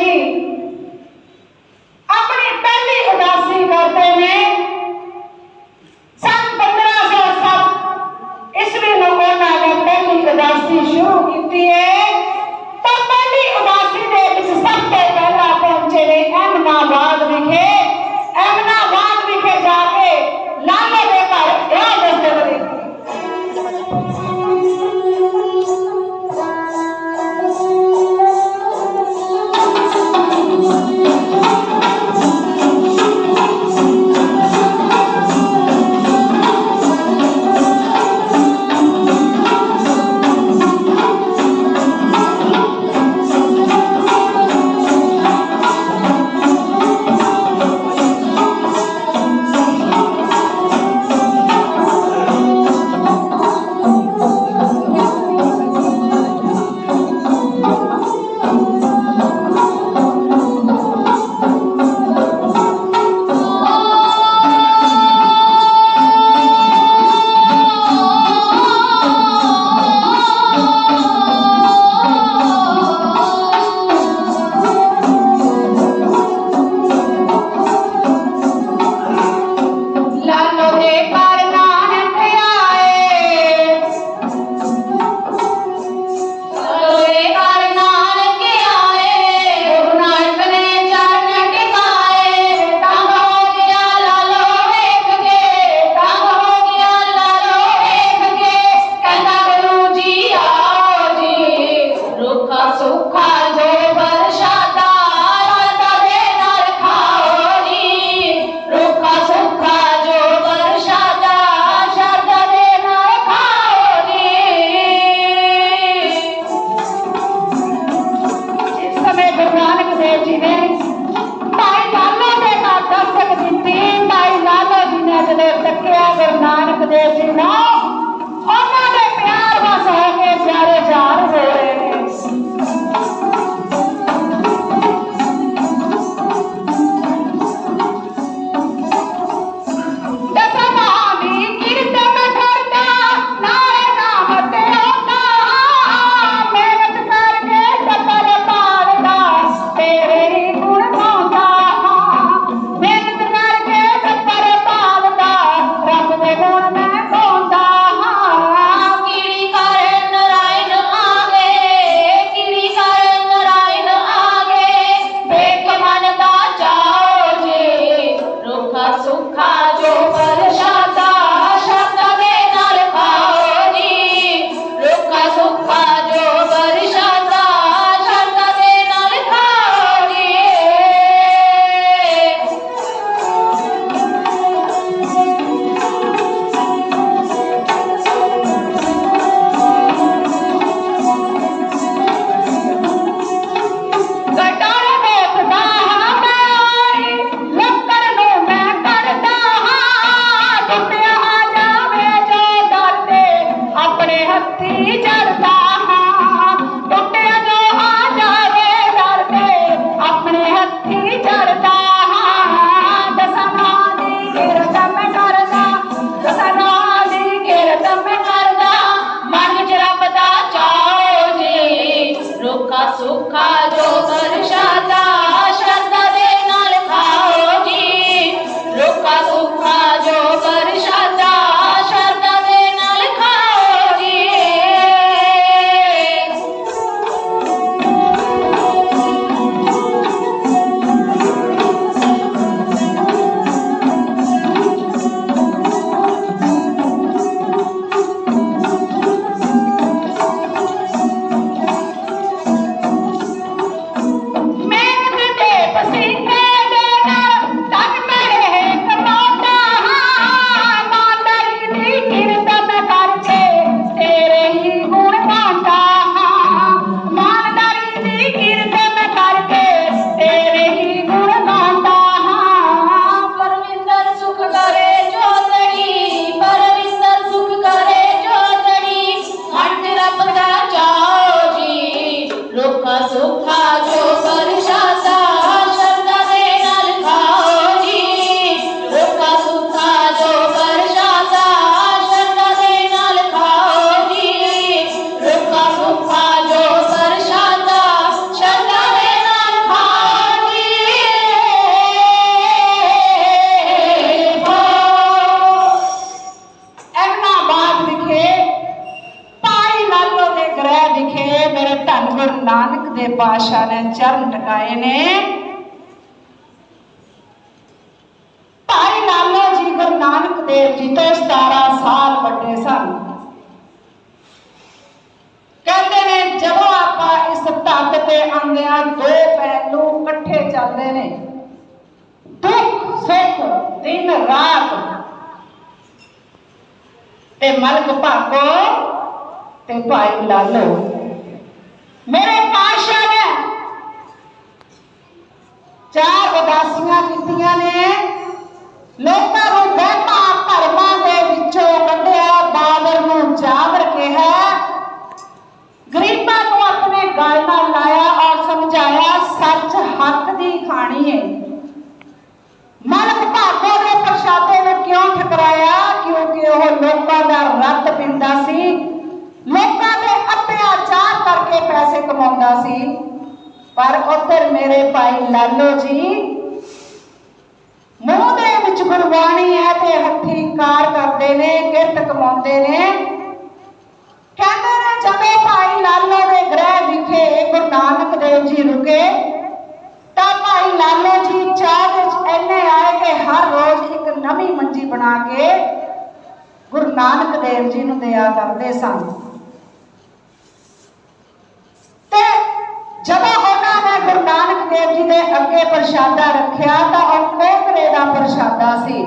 ਜੀ। ਆਪਣੀ ਪਹਿਲੀ ਉਦਾਸੀ ਕਰਦੇ ਨੇ। gotta die. ਗੁਰੂ ਨਾਨਕ ਦੇ ਪਾਤਸ਼ਾਹ ਨੇ ਚਰਨ ਟਿਕਾਏ ਨੇ। ਭਾਈ ਲਾਲੋ ਜੀ ਗੁਰੂ ਨਾਨਕ ਦੇਵ ਜੀ ਤੋਂ 17 ਸਾਲ ਵੱਡੇ ਸਨ। ਕਹਿੰਦੇ ਨੇ, ਜਦੋਂ ਆਪਾਂ ਇਸ ਧਰਤ ਤੇ ਆਉਂਦੇ ਹਾਂ, ਦੋ ਪਹਿਲੂ ਇਕੱਠੇ ਚੱਲਦੇ ਨੇ। ਦੁੱਖ, ਸੁੱਖ, ਦਿਨ, ਰਾਤ। ਤੇ ਮਲਕ ਭਾਗੋ ਤੇ ਭਾਈ ਲਾਲੋ। ਮੇਰੇ ਪਾਸ਼ਾ ਨੇ ਚਾਰ ਉਦਾਸੀਆਂ ਕੀਤੀਆਂ ਨੇ। ਲੋਕਾਂ ਨੂੰ ਵਹਿਮਾਂ ਭਰਮਾਂ ਦੇ ਵਿੱਚੋਂ ਕੱਢਿਆ ਬਾਬਰ ਨੂੰ ਜਾਬਰ ਕਿਹਾ। ਗਰੀਬਾਂ ਨੂੰ ਆਪਣੇ ਗਲ ਨਾਲ ਲਾਇਆ ਔਰ ਸਮਝਾਇਆ, ਸੱਚ ਹੱਕ ਦੀ ਖਾਣੀ ਹੈ ਮਲਕ ਭਾਗੋ ਦੇ ਪ੍ਰਸ਼ਾਦੇ ਨੂੰ ਕਿਉਂ ਠਕਰਾਇਆ? ਕਿਉਂਕਿ ਉਹ ਲੋਕਾਂ ਦਾ ਰੱਤ ਪਿੰਦਾ ਸੀ। ਅਤਿਆਚਾਰ ਪੈਸੇ ਕਮਾਉਂਦਾ ਸੀ, ਪਰ ਉੱਧਰ ਮੇਰੇ ਭਾਈ ਲਾਲੋ ਜੀ ਮੂੰਹ ਦੇ ਵਿੱਚ ਗੁਰਬਾਣੀ ਹੈ ਤੇ ਹੱਥੀ ਕਾਰ ਕਰਦੇ ਨੇ, ਕਿਰਤ ਕਮਾਉਂਦੇ ਨੇ। ਕਹਿੰਦੇ ਨੇ, ਜਦੋਂ ਭਾਈ ਲਾਲੋ ਦੇ ਗ੍ਰਹਿ ਵਿਖੇ ਗੁਰੂ ਨਾਨਕ ਦੇਵ ਜੀ ਰੁਕੇ, ਤਾਂ ਭਾਈ ਲਾਲੋ ਜੀ ਚਾਹ ਵਿੱਚ ਇੰਨੇ ਆਏ ਕਿ ਹਰ ਰੋਜ਼ ਇੱਕ ਨਵੀਂ ਮੰਜੀ ਬਣਾ ਕੇ ਗੁਰੂ ਨਾਨਕ ਦੇਵ ਜੀ ਨੂੰ ਦਿਆ ਕਰਦੇ ਸਨ ਤੇ ਜਦੋਂ ਉਹਨਾਂ ਨੇ ਗੁਰੂ ਨਾਨਕ ਦੇਵ ਜੀ ਦੇ ਅੱਗੇ ਪ੍ਰਸ਼ਾਦਾ ਰੱਖਿਆ ਤਾਂ ਉਹ ਕੋਕਰੇ ਦਾ ਪ੍ਰਸ਼ਾਦਾ ਸੀ।